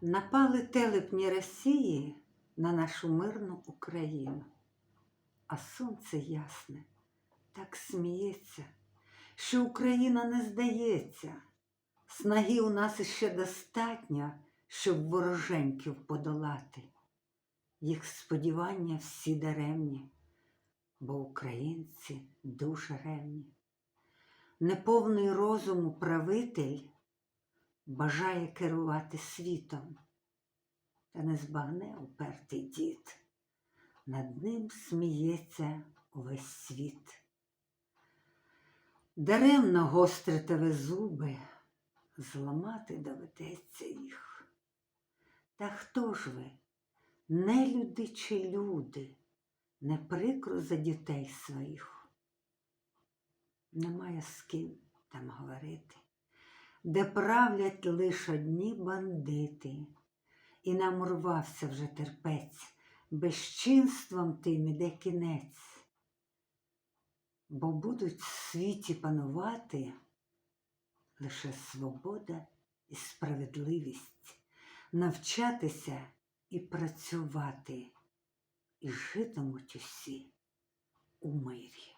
Напали телепні Росії на нашу мирну Україну, а сонце ясне так сміється, що Україна не здається. Снаги у нас іще достатньо, щоб вороженьків подолати. Їх сподівання всі даремні, бо українці дуже ревні. Неповний розуму правитель бажає керувати світом, та не збагне упертий дід. Над ним сміється увесь світ. Даремно гострите ви зуби, зламати доведеться їх. Та хто ж ви, не люди чи люди, не прикро за дітей своїх? Немає з ким там говорити, де правлять лиш одні бандити, і нам урвався вже терпець, безчинством тим іде кінець. Бо будуть в світі панувати лише свобода і справедливість, навчатися і працювати, і житимуть усі у мирі.